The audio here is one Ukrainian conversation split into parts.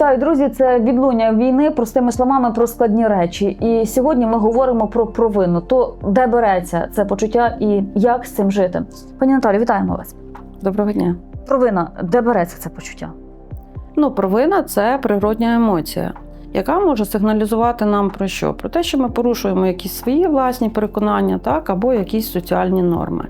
Вітаю, друзі! Це відлуння війни, простими словами про складні речі. І сьогодні ми говоримо про провину. То де береться це почуття і як з цим жити? Пані Наталі, вітаємо вас. Доброго дня. Провина, де береться це почуття? Ну, провина це природня емоція, яка може сигналізувати нам про що? Про те, що ми порушуємо якісь свої власні переконання, так, або якісь соціальні норми.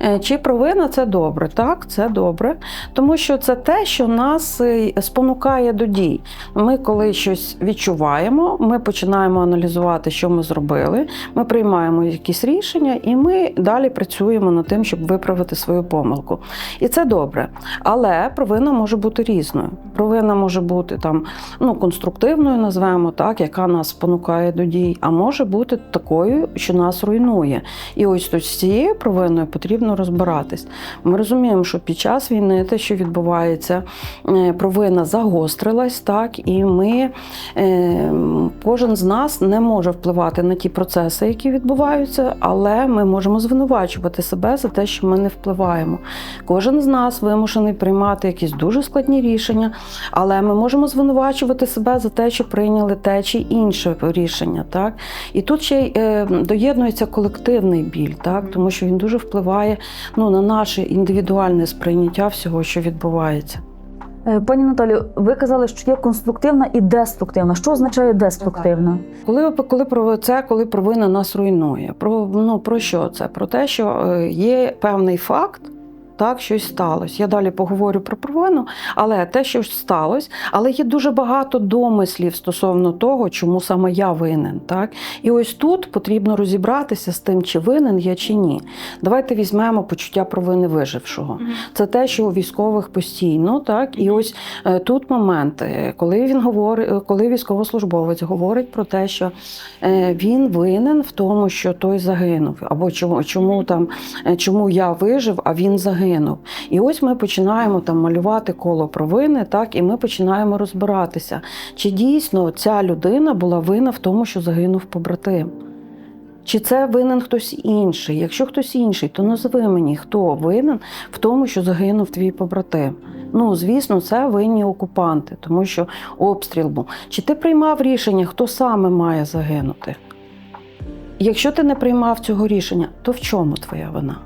Е, Чи провина це добре? Так, це добре, тому що це те, що нас е, спонукає до дій. Ми, коли щось відчуваємо, ми починаємо аналізувати, що ми зробили, ми приймаємо якісь рішення, і ми далі працюємо над тим, щоб виправити свою помилку. І це добре. Але провина може бути різною. Провина може бути там ну, конструктивною, назвемо так, яка нас спонукає до дій, а може бути такою, що нас руйнує. І ось тут з цією провиною потрібно розбиратись. Ми розуміємо, що під час війни те, що відбувається, е, провина загострилась, так, і ми, е, кожен з нас не може впливати на ті процеси, які відбуваються, але ми можемо звинувачувати себе за те, що ми не впливаємо. Кожен з нас вимушений приймати якісь дуже складні рішення, але ми можемо звинувачувати себе за те, що прийняли те чи інше рішення. Так? І тут ще й е, доєднується колективний біль, так? тому що він дуже впливає ну, на наше індивідуальне сприйняття всього, що відбувається. Е, Пані Наталю, ви казали, що є конструктивна і деструктивна. Що означає деструктивна? Коли, коли про це, коли провина нас руйнує, про, ну, про що це? Про те, що е, є певний факт. Так, щось сталося. Я далі поговорю про провину, але те, що сталося, але є дуже багато домислів стосовно того, чому саме я винен. Так? І ось тут потрібно розібратися з тим, чи винен я чи ні. Давайте візьмемо почуття провини вижившого. Це те, що у військових постійно, так і ось е, тут момент, е, коли він говорить, е, коли військовослужбовець говорить про те, що він винен в тому, що той загинув, або чому, чому там чому я вижив, а він загинув. І ось ми починаємо там малювати коло провини, так і ми починаємо розбиратися, чи дійсно ця людина була винна в тому, що загинув побратим. Чи це винен хтось інший? Якщо хтось інший, то назви мені, хто винен в тому, що загинув твій побратим. Ну, звісно, це винні окупанти, тому що обстріл був. Чи ти приймав рішення, хто саме має загинути? Якщо ти не приймав цього рішення, то в чому твоя вина?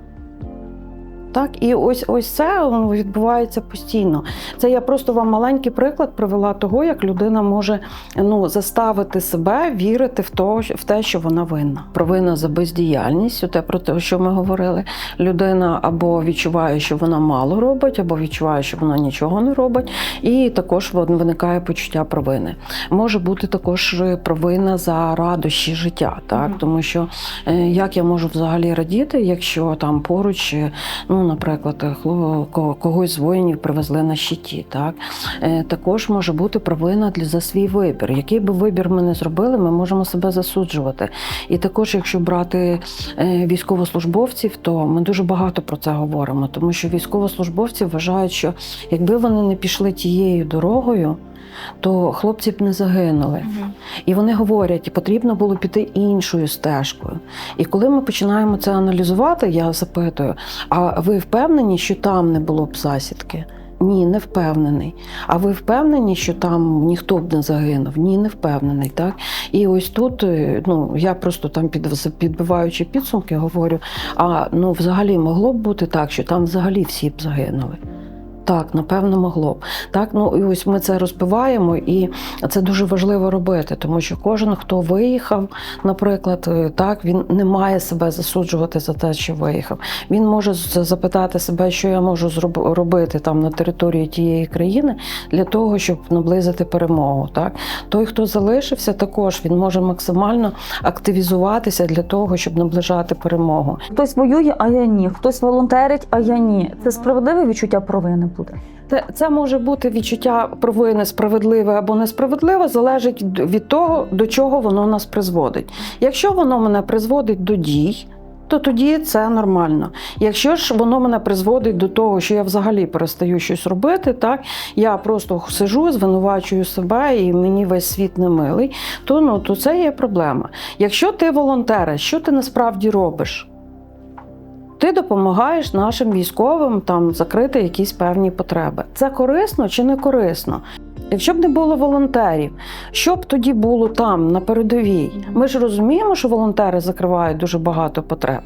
Так, і ось ось це відбувається постійно. Це я просто вам маленький приклад привела того, як людина може ну, заставити себе вірити в то, в те, що вона винна. Провина за бездіяльність, те про те, що ми говорили. Людина або відчуває, що вона мало робить, або відчуває, що вона нічого не робить, і також виникає почуття провини. Може бути також провина за радощі життя, так тому що е, як я можу взагалі радіти, якщо там поруч. е, Ну, наприклад, когось з воїнів привезли на щиті. Так? Е, Також може бути провина за свій вибір. Який би вибір ми не зробили, ми можемо себе засуджувати. І також, якщо брати е, військовослужбовців, то ми дуже багато про це говоримо, тому що військовослужбовці вважають, що якби вони не пішли тією дорогою, то хлопці б не загинули. І вони говорять, потрібно було піти іншою стежкою. І коли ми починаємо це аналізувати, я запитую: а ви впевнені, що там не було б засідки? Ні, не впевнений. А ви впевнені, що там ніхто б не загинув? Ні, не впевнений. Так? І ось тут е, ну, я просто там під, підбиваючи підсумки, говорю: а ну взагалі могло б бути так, що там взагалі всі б загинули. Так, напевно, могло б. Так, ну і ось ми це розбиваємо, і це дуже важливо робити, тому що кожен, хто виїхав, наприклад, е, так він не має себе засуджувати за те, що виїхав. Він може запитати себе, що я можу зроб- робити там на території тієї країни для того, щоб наблизити перемогу. Так, той, хто залишився, також він може максимально активізуватися для того, щоб наближати перемогу. Хтось воює, а я ні. Хтось волонтерить, а я ні. Це справедливе відчуття провини буде. Це, може бути відчуття провини справедливе або несправедливе, залежить від того, до чого воно нас призводить. Якщо воно мене призводить до дій, то тоді це нормально. Якщо ж воно мене призводить до того, що я взагалі перестаю щось робити, так я просто сижу, звинувачую себе і мені весь світ не милий, то ну то це є проблема. Якщо ти волонтериш, що ти насправді робиш? Ти допомагаєш нашим військовим там закрити якісь певні потреби. Це корисно чи не корисно? Якщо б не було волонтерів, що б тоді було там на передовій? Ми ж розуміємо, що волонтери закривають дуже багато потреб.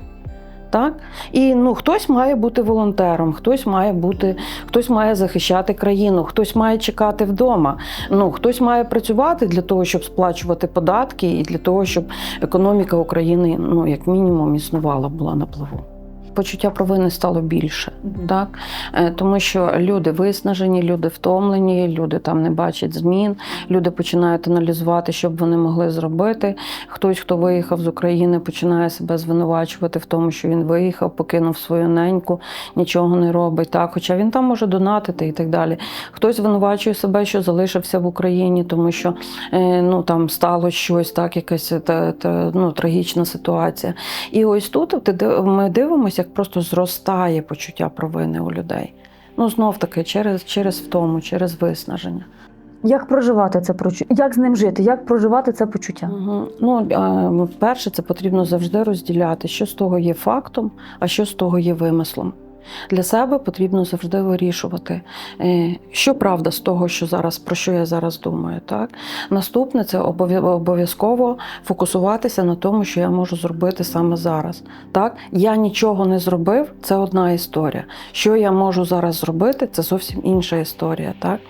Так? І ну, хтось має бути волонтером, хтось має бути, хтось має захищати країну, хтось має чекати вдома. Ну, хтось має працювати для того, щоб сплачувати податки, і для того, щоб економіка України, ну, як мінімум, існувала, була на плаву. Почуття провини стало більше, так? Е, тому що люди виснажені, люди втомлені, люди там не бачать змін, люди починають аналізувати, що б вони могли зробити. Хтось, хто виїхав з України, починає себе звинувачувати в тому, що він виїхав, покинув свою неньку, нічого не робить. Так, хоча він там може донатити і так далі. Хтось звинувачує себе, що залишився в Україні, тому що е, ну там стало щось, так, якась та, та, ну, трагічна ситуація. І ось тут ми дивимося, як просто зростає почуття провини у людей. Ну, знов таки, через, через втому, через виснаження. Як проживати це почуття? Як з ним жити? Як проживати це почуття? Угу. Ну, перше, це потрібно завжди розділяти, що з того є фактом, а що з того є вимислом. Для себе потрібно завжди вирішувати, е, що правда з того, що зараз про що я зараз думаю. Так наступне це обов'язково фокусуватися на тому, що я можу зробити саме зараз. Так, я нічого не зробив, це одна історія. Що я можу зараз зробити, це зовсім інша історія. Так,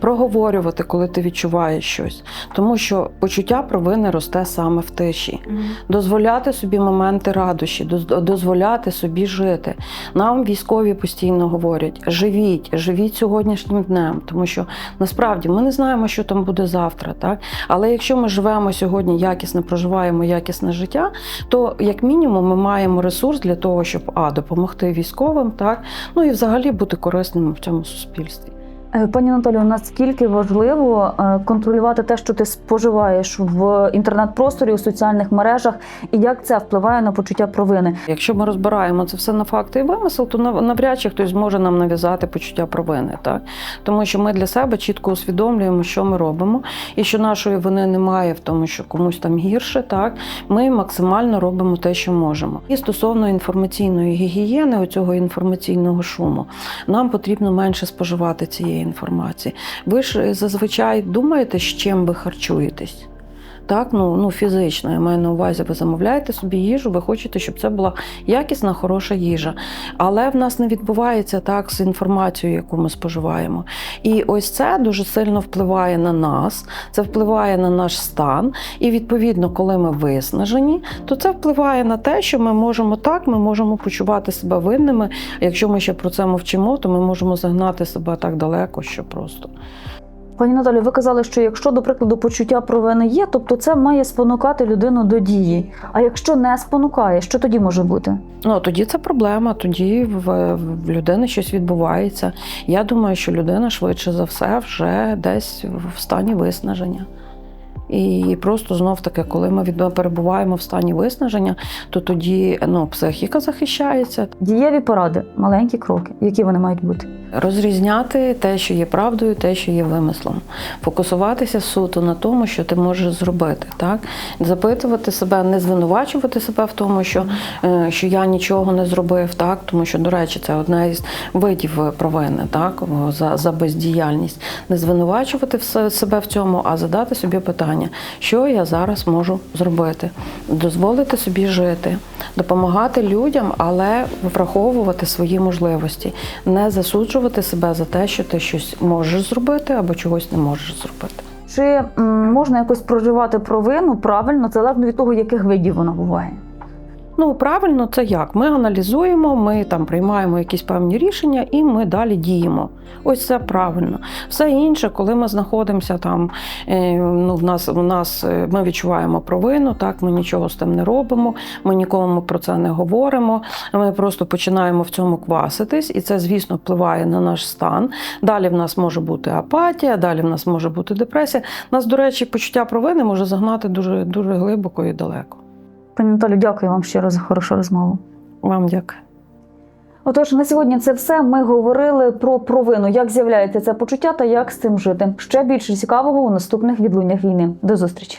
проговорювати, коли ти відчуваєш щось, тому що почуття провини росте саме в тиші дозволяти собі моменти радощі, дозволяти собі жити. Нам військові постійно говорять: живіть, живіть сьогоднішнім днем, тому що насправді ми не знаємо, що там буде завтра. Так? Але якщо ми живемо сьогодні якісно, проживаємо якісне життя, то як мінімум ми маємо ресурс для того, щоб а допомогти військовим, так ну і взагалі бути корисними в цьому суспільстві. Е, Пані Наталію, наскільки важливо е, контролювати те, що ти споживаєш в інтернет-просторі у соціальних мережах, і як це впливає на почуття провини? Якщо ми розбираємо це все на факти і вимисел, то нав- навряд чи хтось зможе нам нав'язати почуття провини, так тому що ми для себе чітко усвідомлюємо, що ми робимо, і що нашої вини немає в тому, що комусь там гірше. Так ми максимально робимо те, що можемо. І стосовно інформаційної гігієни, оцього інформаційного шуму, нам потрібно менше споживати цієї інформації. Ви ж е, зазвичай думаєте, з чим ви харчуєтесь? Так, ну, ну фізично, я маю на увазі, ви замовляєте собі їжу, ви хочете, щоб це була якісна, хороша їжа. Але в нас не відбувається так з інформацією, яку ми споживаємо. І ось це дуже сильно впливає на нас, це впливає на наш стан. І відповідно, коли ми виснажені, то це впливає на те, що ми можемо так, ми можемо почувати себе винними. Якщо ми ще про це мовчимо, то ми можемо загнати себе так далеко, що просто. Пані Наталію, ви казали, що якщо, до прикладу, почуття провини є, тобто це має спонукати людину до дії. А якщо не спонукає, що тоді може бути? Ну тоді це проблема. Тоді в, в людини щось відбувається. Я думаю, що людина швидше за все вже десь в стані виснаження. І просто знов таки, коли ми від- перебуваємо в стані виснаження, то тоді ну, психіка захищається. Дієві поради, маленькі кроки, які вони мають бути. Розрізняти те, що є правдою, те, що є вимислом, фокусуватися суто на тому, що ти можеш зробити, так? Запитувати себе, не звинувачувати себе в тому, що, е, що я нічого не зробив, так? Тому що, до речі, це одна із видів провини, так? За, за бездіяльність. Не звинувачувати себе в цьому, а задати собі питання, що я зараз можу зробити, дозволити собі жити, допомагати людям, але враховувати свої можливості, не засуджувати себе за те, що ти щось можеш зробити або чогось не можеш зробити. Чи можна якось проживати провину правильно, залежно від того, яких видів вона буває? Ну, правильно, це як? Ми аналізуємо, ми там приймаємо якісь певні рішення і ми далі діємо. Ось це правильно. Все інше, коли ми знаходимося там, е, ну, в нас, в нас е, ми відчуваємо провину, так, ми нічого з тим не робимо, ми нікому про це не говоримо. Ми просто починаємо в цьому кваситись, і це, звісно, впливає на наш стан. Далі в нас може бути апатія, далі в нас може бути депресія. Нас, до речі, почуття провини може загнати дуже, дуже глибоко і далеко. Пані Анатолію, дякую вам щиро за хорошу розмову. Вам дякую. Отож, на сьогодні це все. Ми говорили про провину, як з'являється це почуття та як з цим жити. Ще більше цікавого у наступних відлуннях війни. До зустрічі.